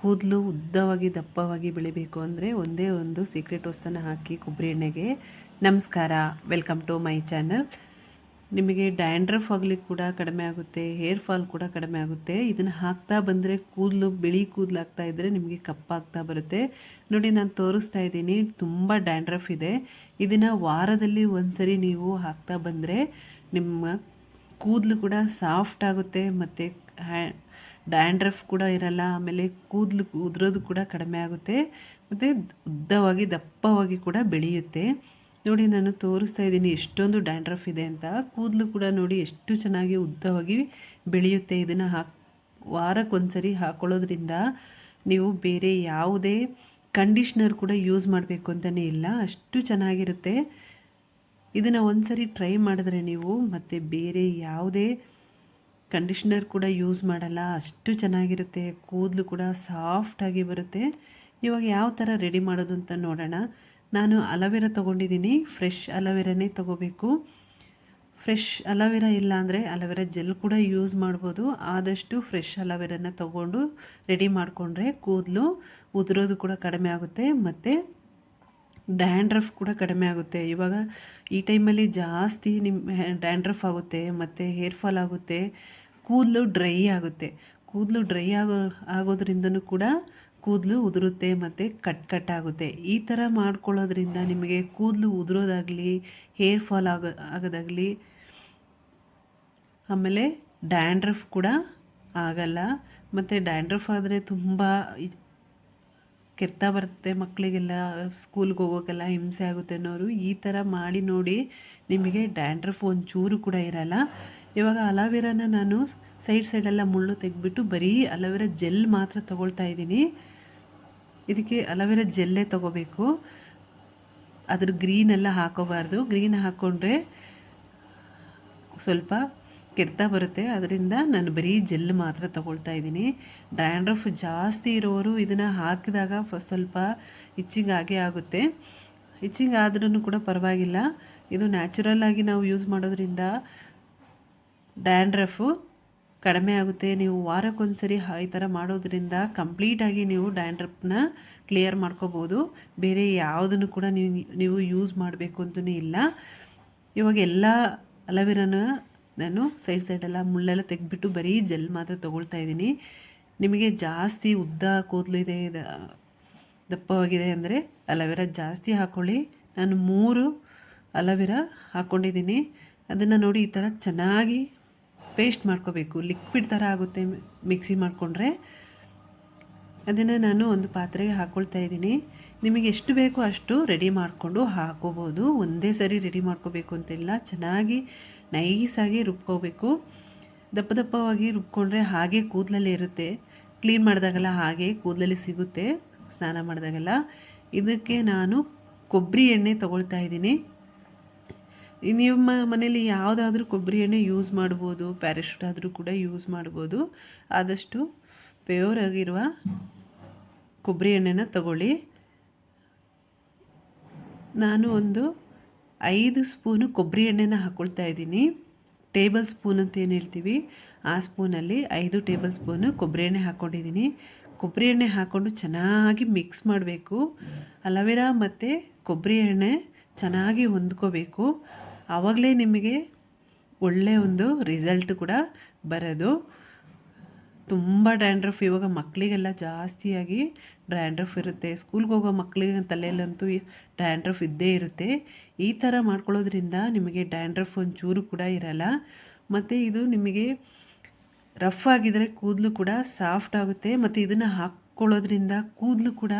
ಕೂದಲು ಉದ್ದವಾಗಿ ದಪ್ಪವಾಗಿ ಬೆಳಿಬೇಕು ಅಂದರೆ ಒಂದೇ ಒಂದು ಸೀಕ್ರೆಟ್ ವಸ್ತುನ ಹಾಕಿ ಕೊಬ್ಬರಿ ಎಣ್ಣೆಗೆ. ನಮಸ್ಕಾರ ವೆಲ್ಕಮ್ ಟು ಮೈ ಚಾನಲ್ ನಿಮಗೆ ಡ್ಯಾಂಡ್ರಫ್ ಆಗಲಿ ಕೂಡ ಕಡಿಮೆ ಆಗುತ್ತೆ ಹೇರ್ ಫಾಲ್ ಕೂಡ ಕಡಿಮೆ ಆಗುತ್ತೆ. ಇದನ್ನು ಹಾಕ್ತಾ ಬಂದರೆ ಕೂದಲು, ಬಿಳಿ ಕೂದಲು ಆಗ್ತಾ ಇದ್ದರೆ ನಿಮಗೆ ಕಪ್ಪಾಗ್ತಾ ಬರುತ್ತೆ. ನೋಡಿ, ನಾನು ತೋರಿಸ್ತಾ ಇದ್ದೀನಿ, ತುಂಬ ಡ್ಯಾಂಡ್ರಫ್ ಇದೆ. ಇದನ್ನು ವಾರದಲ್ಲಿ ಒಂದ್ಸರಿ ನೀವು ಹಾಕ್ತಾ ಬಂದರೆ ನಿಮ್ಮ ಕೂದಲು ಕೂಡ ಸಾಫ್ಟ್ ಆಗುತ್ತೆ ಮತ್ತು ಹ್ಯಾ ಡ್ಯಾಂಡ್ರಫ್ ಕೂಡ ಇರಲ್ಲ, ಆಮೇಲೆ ಕೂದಲು, ಉದುರೋದು ಕೂಡ ಕಡಿಮೆ ಆಗುತ್ತೆ. ಮತ್ತು ಉದ್ದವಾಗಿ, ದಪ್ಪವಾಗಿ ಕೂಡ ಬೆಳೆಯುತ್ತೆ. ನೋಡಿ, ನಾನು ತೋರಿಸ್ತಾ ಇದ್ದೀನಿ ಎಷ್ಟೊಂದು ಡ್ಯಾಂಡ್ರಫ್ ಇದೆ ಅಂತ. ಕೂದಲು ಕೂಡ ನೋಡಿ ಎಷ್ಟು ಚೆನ್ನಾಗಿ ಉದ್ದವಾಗಿ ಬೆಳೆಯುತ್ತೆ. ಇದನ್ನು ಹಾಕ್, ವಾರಕ್ಕೊಂದ್ಸರಿ ಹಾಕೊಳ್ಳೋದ್ರಿಂದ ನೀವು ಬೇರೆ ಯಾವುದೇ ಕಂಡೀಷ್ನರ್ ಕೂಡ ಯೂಸ್ ಮಾಡಬೇಕು ಅಂತಲೇ ಇಲ್ಲ. ಅಷ್ಟು ಚೆನ್ನಾಗಿರುತ್ತೆ. ಇದನ್ನು ಒಂದ್ಸರಿ ಟ್ರೈ ಮಾಡಿದ್ರೆ ನೀವು ಮತ್ತು ಬೇರೆ ಯಾವುದೇ ಕಂಡೀಷ್ನರ್ ಕೂಡ ಯೂಸ್ ಮಾಡಲ್ಲ, ಅಷ್ಟು ಚೆನ್ನಾಗಿರುತ್ತೆ, ಕೂದಲು ಕೂಡ ಸಾಫ್ಟಾಗಿ ಬರುತ್ತೆ. ಇವಾಗ ಯಾವ ಥರ ರೆಡಿ ಮಾಡೋದು ಅಂತ ನೋಡೋಣ. ನಾನು ಅಲವೆರ ತೊಗೊಂಡಿದ್ದೀನಿ, ಫ್ರೆಶ್ ಅಲವೆರನೇ ತೊಗೋಬೇಕು. ಫ್ರೆಶ್ ಅಲವೆರ ಇಲ್ಲ ಅಂದರೆ ಅಲವೆರ ಜೆಲ್ ಕೂಡ ಯೂಸ್ ಮಾಡ್ಬೋದು. ಆದಷ್ಟು ಫ್ರೆಶ್ ಅಲವೆರಾನ ತೊಗೊಂಡು ರೆಡಿ ಮಾಡಿಕೊಂಡ್ರೆ ಕೂದಲು ಉದುರೋದು ಕೂಡ ಕಡಿಮೆ ಆಗುತ್ತೆ. ಮತ್ತು ಡ್ಯಾಂಡ್ರಫ್ ಕೂಡ ಕಡಿಮೆ ಆಗುತ್ತೆ. ಇವಾಗ ಈ ಟೈಮಲ್ಲಿ ಜಾಸ್ತಿ ನಿಮ್ಮ ಡ್ಯಾಂಡ್ರಫ್ ಆಗುತ್ತೆ, ಮತ್ತು ಹೇರ್ ಫಾಲ್ ಆಗುತ್ತೆ, ಕೂದಲು ಡ್ರೈ ಆಗುತ್ತೆ. ಕೂದಲು ಡ್ರೈ ಆಗೋ, ಆಗೋದ್ರಿಂದನೂ ಕೂಡ ಕೂದಲು ಉದುರುತ್ತೆ ಮತ್ತು ಕಟ್ ಕಟ್ ಆಗುತ್ತೆ. ಈ ಥರ ಮಾಡ್ಕೊಳ್ಳೋದ್ರಿಂದ ನಿಮಗೆ ಕೂದಲು ಉದುರೋದಾಗಲಿ, ಹೇರ್ ಫಾಲ್ ಆಗೋ, ಆಗೋದಾಗಲಿ, ಆಮೇಲೆ ಡ್ಯಾಂಡ್ರಫ್ ಕೂಡ ಆಗಲ್ಲ. ಮತ್ತು ಡ್ಯಾಂಡ್ರಫ್ ಆದರೆ ತುಂಬ ಕೆತ್ತ ಬರುತ್ತೆ ಮಕ್ಕಳಿಗೆಲ್ಲ ಸ್ಕೂಲ್ಗೆ ಹೋಗೋಕ್ಕೆಲ್ಲ ಹಿಂಸೆ ಆಗುತ್ತೆ ಅನ್ನೋರು ಈ ಥರ ಮಾಡಿ ನೋಡಿ ನಿಮಗೆ ಡ್ಯಾಂಡ್ರಫ್ ಒಂಚೂರು ಕೂಡ ಇರಲ್ಲ. ಇವಾಗ ಅಲೋವೆರಾನ ನಾನು ಸೈಡ್ ಸೈಡೆಲ್ಲ ಮುಳ್ಳು ತೆಗೆದ್ಬಿಟ್ಟು ಬರೀ ಅಲೋವೆರಾ ಜೆಲ್ ಮಾತ್ರ ತೊಗೊಳ್ತಾ ಇದ್ದೀನಿ. ಇದಕ್ಕೆ ಅಲೋವೆರಾ ಜೆಲ್ಲೇ ತೊಗೋಬೇಕು. ಅದ್ರ ಗ್ರೀನೆಲ್ಲ ಹಾಕೋಬಾರ್ದು. ಗ್ರೀನ್ ಹಾಕ್ಕೊಂಡ್ರೆ ಸ್ವಲ್ಪ ಕೆಡ್ತಾ ಬರುತ್ತೆ. ಅದರಿಂದ ನಾನು ಬರೀ ಜೆಲ್ ಮಾತ್ರ ತಗೊಳ್ತಾ ಇದ್ದೀನಿ. ಡ್ಯಾಂಡ್ರಫ್ ಜಾಸ್ತಿ ಇರೋರು ಇದನ್ನು ಹಾಕಿದಾಗ ಫ, ಸ್ವಲ್ಪ ಇಚ್ಚಿಂಗ್ ಆಗೇ ಆಗುತ್ತೆ. ಇಚ್ಚಿಂಗ್ ಆದ್ರೂ ಕೂಡ ಪರವಾಗಿಲ್ಲ. ಇದು ನ್ಯಾಚುರಲ್ ಆಗಿ ನಾವು ಯೂಸ್ ಮಾಡೋದ್ರಿಂದ ಡ್ಯಾಂಡ್ರಫು ಕಡಿಮೆ ಆಗುತ್ತೆ. ನೀವು ವಾರಕ್ಕೊಂದ್ಸರಿ ಈ ಥರ ಮಾಡೋದ್ರಿಂದ ಕಂಪ್ಲೀಟಾಗಿ ನೀವು ಡ್ಯಾಂಡ್ರಫ್ನ ಕ್ಲಿಯರ್ ಮಾಡ್ಕೋಬೋದು. ಬೇರೆ ಯಾವುದನ್ನು ಕೂಡ ನೀವು ನೀವು ಯೂಸ್ ಮಾಡಬೇಕು ಅಂತಲೂ ಇಲ್ಲ. ಇವಾಗ ಎಲ್ಲ ಅಲವಿರಾನ ನಾನು ಸೈಡ್ ಸೈಡೆಲ್ಲ ಮುಳ್ಳೆಲ್ಲ ತೆಗೆದ್ಬಿಟ್ಟು ಬರೀ ಜೆಲ್ ಮಾತ್ರ ತೊಗೊಳ್ತಾ ಇದ್ದೀನಿ. ನಿಮಗೆ ಜಾಸ್ತಿ ಉದ್ದ ಕೂದಲು ಇದೆ ದಪ್ಪವಾಗಿದೆ ಅಂದರೆ ಅಲವೆರಾ ಜಾಸ್ತಿ ಹಾಕ್ಕೊಳ್ಳಿ ನಾನು ಮೂರು ಅಲವೆರಾ ಹಾಕ್ಕೊಂಡಿದ್ದೀನಿ ಅದನ್ನು ನೋಡಿ ಈ ಥರ ಚೆನ್ನಾಗಿ ಪೇಸ್ಟ್ ಮಾಡ್ಕೋಬೇಕು. ಲಿಕ್ವಿಡ್ ಥರ ಆಗುತ್ತೆ ಮಿಕ್ಸಿ ಮಾಡಿಕೊಂಡ್ರೆ. ಅದನ್ನು ನಾನು ಒಂದು ಪಾತ್ರೆಗೆ ಹಾಕ್ಕೊಳ್ತಾ ಇದ್ದೀನಿ. ನಿಮಗೆ ಎಷ್ಟು ಬೇಕೋ ಅಷ್ಟು ರೆಡಿ ಮಾಡಿಕೊಂಡು ಹಾಕೋಬೋದು. ಒಂದೇ ಸರಿ ರೆಡಿ ಮಾಡ್ಕೋಬೇಕು ಅಂತಿಲ್ಲ ಚೆನ್ನಾಗಿ ನೈಸಾಗಿ ರುಬ್ಕೋಬೇಕು. ದಪ್ಪ ದಪ್ಪವಾಗಿ ರುಬ್ಕೊಂಡ್ರೆ ಹಾಗೆ ಕೂದಲಲ್ಲಿ ಇರುತ್ತೆ. ಕ್ಲೀನ್ ಮಾಡಿದಾಗೆಲ್ಲ ಹಾಗೆ ಕೂದಲಲ್ಲಿ ಸಿಗುತ್ತೆ ಸ್ನಾನ ಮಾಡಿದಾಗೆಲ್ಲ. ಇದಕ್ಕೆ ನಾನು ಕೊಬ್ಬರಿ ಎಣ್ಣೆ ತೊಗೊಳ್ತಾ ಇದ್ದೀನಿ. ನಿಮ್ಮ ಮನೇಲಿ ಯಾವುದಾದ್ರೂ ಕೊಬ್ಬರಿ ಎಣ್ಣೆ ಯೂಸ್ ಮಾಡ್ಬೋದು, ಪ್ಯಾರಾಶೂಟ್ ಆದರೂ ಕೂಡ ಯೂಸ್ ಮಾಡ್ಬೋದು. ಆದಷ್ಟು ಪ್ಯೂರ್ ಆಗಿರುವ ಕೊಬ್ಬರಿ ಎಣ್ಣೆನ ತಗೊಳ್ಳಿ. ನಾನು ಒಂದು ಐದು ಸ್ಪೂನು ಕೊಬ್ಬರಿ ಎಣ್ಣೆನ ಹಾಕ್ಕೊಳ್ತಾ ಇದ್ದೀನಿ. ಟೇಬಲ್ ಸ್ಪೂನ್ ಅಂತ ಏನು ಹೇಳ್ತೀವಿ? ಆ ಸ್ಪೂನಲ್ಲಿ ಐದು ಟೇಬಲ್ ಸ್ಪೂನು ಕೊಬ್ಬರಿ ಎಣ್ಣೆ ಹಾಕ್ಕೊಂಡಿದ್ದೀನಿ ಕೊಬ್ಬರಿ ಎಣ್ಣೆ ಹಾಕ್ಕೊಂಡು ಚೆನ್ನಾಗಿ ಮಿಕ್ಸ್ ಮಾಡಬೇಕು. ಅಲವೆರಾ ಮತ್ತು ಕೊಬ್ಬರಿ ಎಣ್ಣೆ ಚೆನ್ನಾಗಿ ಹೊಂದ್ಕೋಬೇಕು. ಆವಾಗಲೇ ನಿಮಗೆ ಒಳ್ಳೆಯ ಒಂದು ರಿಸಲ್ಟ್ ಕೂಡ ಬರೋದು. ತುಂಬ ಡ್ಯಾಂಡ್ರಫ್ ಇವಾಗ ಮಕ್ಕಳಿಗೆಲ್ಲ ಜಾಸ್ತಿಯಾಗಿ ಡ್ಯಾಂಡ್ರಫ್ ಇರುತ್ತೆ. ಸ್ಕೂಲ್ಗೆ ಹೋಗೋ ಮಕ್ಕಳಿಗೆ ತಲೆಯಲ್ಲಂತೂ ಡ್ಯಾಂಡ್ರಫ್ ಇದ್ದೇ ಇರುತ್ತೆ. ಈ ಥರ ಮಾಡ್ಕೊಳ್ಳೋದ್ರಿಂದ ನಿಮಗೆ ಡ್ಯಾಂಡ್ರಫ್ ಒಂಚೂರು ಕೂಡ ಇರಲ್ಲ. ಮತ್ತು ಇದು ನಿಮಗೆ ರಫ್ ಆಗಿದ್ದರೆ ಕೂದಲು ಕೂಡ ಸಾಫ್ಟ್ ಆಗುತ್ತೆ. ಮತ್ತು ಇದನ್ನು ಹಾಕ್ಕೊಳ್ಳೋದ್ರಿಂದ ಕೂದಲು ಕೂಡ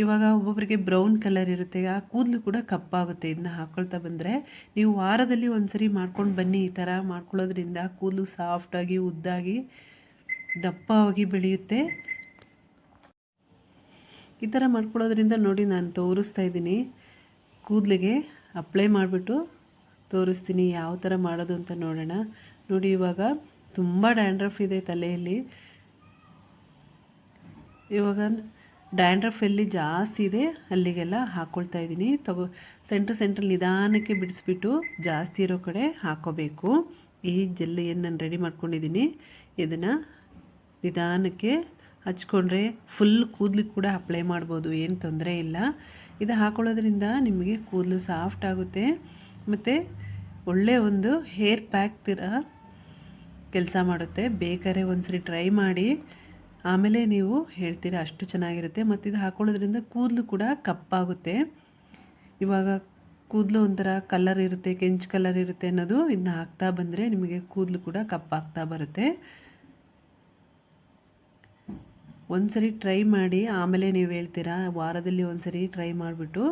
ಇವಾಗ ಒಬ್ಬೊಬ್ಬರಿಗೆ ಬ್ರೌನ್ ಕಲರ್ ಇರುತ್ತೆ, ಆ ಕೂದಲು ಕೂಡ ಕಪ್ಪಾಗುತ್ತೆ ಇದನ್ನ ಹಾಕ್ಕೊಳ್ತಾ ಬಂದರೆ. ನೀವು ವಾರದಲ್ಲಿ ಒಂದು ಸರಿ ಮಾಡ್ಕೊಂಡು ಬನ್ನಿ ಈ ಥರ ಮಾಡ್ಕೊಳ್ಳೋದ್ರಿಂದ ಕೂದಲು ಸಾಫ್ಟಾಗಿ ಉದ್ದಾಗಿ ದಪ್ಪವಾಗಿ ಬೆಳೆಯುತ್ತೆ. ಈ ಥರ ಮಾಡ್ಕೊಳ್ಳೋದ್ರಿಂದ ನೋಡಿ ನಾನು ತೋರಿಸ್ತಾ ಇದ್ದೀನಿ. ಕೂದಲಿಗೆ ಅಪ್ಲೈ ಮಾಡಿಬಿಟ್ಟು ತೋರಿಸ್ತೀನಿ ಯಾವ ಥರ ಮಾಡೋದು ಅಂತ ನೋಡೋಣ. ನೋಡಿ ಇವಾಗ ತುಂಬ ಡ್ಯಾಂಡ್ರಫ್ ಇದೆ ತಲೆಯಲ್ಲಿ. ಇವಾಗ ಡ್ಯಾಂಡ್ರಫ್ ಎಲ್ಲಿ ಜಾಸ್ತಿ ಇದೆ. ಅಲ್ಲಿಗೆಲ್ಲ ಹಾಕ್ಕೊಳ್ತಾ ಇದ್ದೀನಿ. ತಗೋ ಸೆಂಟ್ರ್ ಸೆಂಟ್ರ್ ನಿಧಾನಕ್ಕೆ ಬಿಡಿಸ್ಬಿಟ್ಟು ಜಾಸ್ತಿ ಇರೋ ಕಡೆ ಹಾಕೋಬೇಕು. ಈ ಜಲ್ಲಿಯನ್ನು ನಾನು ರೆಡಿ ಮಾಡ್ಕೊಂಡಿದ್ದೀನಿ. ಇದನ್ನು ನಿಧಾನಕ್ಕೆ ಹಚ್ಕೊಂಡ್ರೆ ಫುಲ್ ಕೂದಲಿಗೆ ಕೂಡ ಅಪ್ಲೈ ಮಾಡ್ಬೋದು. ಏನು ತೊಂದರೆ ಇಲ್ಲ. ಇದು ಹಾಕೊಳ್ಳೋದ್ರಿಂದ ನಿಮಗೆ ಕೂದಲು ಸಾಫ್ಟ್ ಆಗುತ್ತೆ. ಮತ್ತು ಒಳ್ಳೆಯ ಒಂದು ಹೇರ್ ಪ್ಯಾಕ್ ಥರ ಕೆಲಸ ಮಾಡುತ್ತೆ. ಬೇಕಾದ್ರೆ ಒಂದ್ಸರಿ ಟ್ರೈ ಮಾಡಿ. ಆಮೇಲೆ ನೀವು ಹೇಳ್ತೀರಾ ಅಷ್ಟು ಚೆನ್ನಾಗಿರುತ್ತೆ ಮತ್ತು ಇದು ಹಾಕೊಳ್ಳೋದ್ರಿಂದ ಕೂದಲು ಕೂಡ ಕಪ್ಪಾಗುತ್ತೆ. ಇವಾಗ ಕೂದಲು ಒಂಥರ ಕಲರ್ ಇರುತ್ತೆ, ಕೆಂಚು ಕಲರ್ ಇರುತ್ತೆ ಅನ್ನೋದು ಇದನ್ನ ಹಾಕ್ತಾ ಬಂದರೆ ನಿಮಗೆ ಕೂದಲು ಕೂಡ ಕಪ್ಪಾಗ್ತಾ ಬರುತ್ತೆ. ಒಂದ್ಸರಿ ಟ್ರೈ ಮಾಡಿ, ಆಮೇಲೆ ನೀವು ಹೇಳ್ತೀರಾ, ವಾರದಲ್ಲಿ ಒಂದ್ಸರಿ ಟ್ರೈ ಮಾಡಿಬಿಟ್ಟು.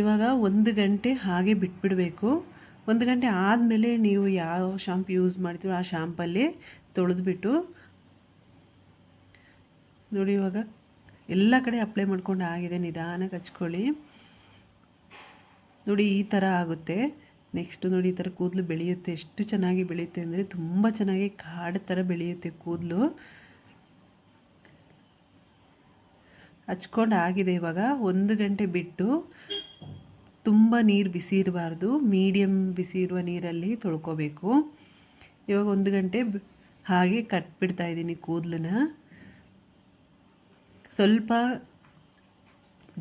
ಇವಾಗ ಒಂದು ಗಂಟೆ ಹಾಗೆ ಬಿಟ್ಬಿಡಬೇಕು. ಒಂದು ಗಂಟೆ ಆದಮೇಲೆ ನೀವು ಯಾವ ಶಾಂಪು ಯೂಸ್ ಮಾಡ್ತೀರೋ ಆ ಶಾಂಪಲ್ಲಿ ತೊಳೆದ್ಬಿಟ್ಟು ನೋಡಿ ಇವಾಗ ಎಲ್ಲ ಕಡೆ ಅಪ್ಲೈ ಮಾಡ್ಕೊಂಡು ಆಗಿದೆ, ನಿಧಾನಕ್ಕೆ ಹಚ್ಕೊಳ್ಳಿ. ನೋಡಿ ಈ ಥರ ಆಗುತ್ತೆ. ನೆಕ್ಸ್ಟು ನೋಡಿ ಈ ಥರ ಕೂದಲು ಬೆಳೆಯುತ್ತೆ. ಎಷ್ಟು ಚೆನ್ನಾಗಿ ಬೆಳೆಯುತ್ತೆ ಅಂದರೆ ತುಂಬ ಚೆನ್ನಾಗಿ ಕಾಡು ಥರ ಬೆಳೆಯುತ್ತೆ ಕೂದಲು. ಹಚ್ಕೊಂಡು ಆಗಿದೆ ಇವಾಗ. ಒಂದು ಗಂಟೆ ಬಿಟ್ಟು ತುಂಬ ನೀರು ಬಿಸಿ ಇರಬಾರ್ದು. ಮೀಡಿಯಮ್ ಬಿಸಿ ಇರುವ ನೀರಲ್ಲಿ ತೊಳ್ಕೊಬೇಕು. ಇವಾಗ ಒಂದು ಗಂಟೆ ಹಾಗೆ ಕಟ್ಬಿಡ್ತಾ ಇದ್ದೀನಿ ಕೂದಲನ್ನ. ಸ್ವಲ್ಪ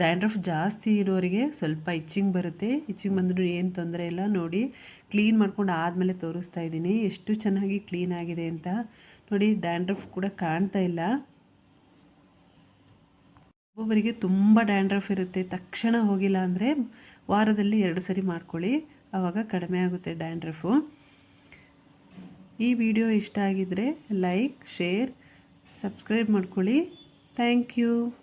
ಡ್ಯಾಂಡ್ರಫ್ ಜಾಸ್ತಿ ಇರೋರಿಗೆ ಸ್ವಲ್ಪ ಇಚ್ಚಿಂಗ್ ಬರುತ್ತೆ. ಇಚ್ಚಿಂಗ್ ಬಂದರೂ ಏನು ತೊಂದರೆ ಇಲ್ಲ. ನೋಡಿ ಕ್ಲೀನ್ ಮಾಡ್ಕೊಂಡು ಆದಮೇಲೆ ತೋರಿಸ್ತಾ ಇದ್ದೀನಿ. ಎಷ್ಟು ಚೆನ್ನಾಗಿ ಕ್ಲೀನ್ ಆಗಿದೆ ಅಂತ. ನೋಡಿ ಡ್ಯಾಂಡ್ರಫ್ ಕೂಡ ಕಾಣ್ತಾ ಇಲ್ಲ. ಒಬ್ಬೊಬ್ಬರಿಗೆ ತುಂಬ ಡ್ಯಾಂಡ್ರಫ್ ಇರುತ್ತೆ. ತಕ್ಷಣ ಹೋಗಿಲ್ಲ ಅಂದರೆ ವಾರದಲ್ಲಿ ಎರಡು ಸರಿ ಮಾಡ್ಕೊಳ್ಳಿ. ಆವಾಗ ಕಡಿಮೆ ಆಗುತ್ತೆ ಡ್ಯಾಂಡ್ರಫು ಈ ವಿಡಿಯೋ ಇಷ್ಟ ಆಗಿದ್ದರೆ ಲೈಕ್, ಶೇರ್, ಸಬ್ಸ್ಕ್ರೈಬ್ ಮಾಡ್ಕೊಳ್ಳಿ. Thank you.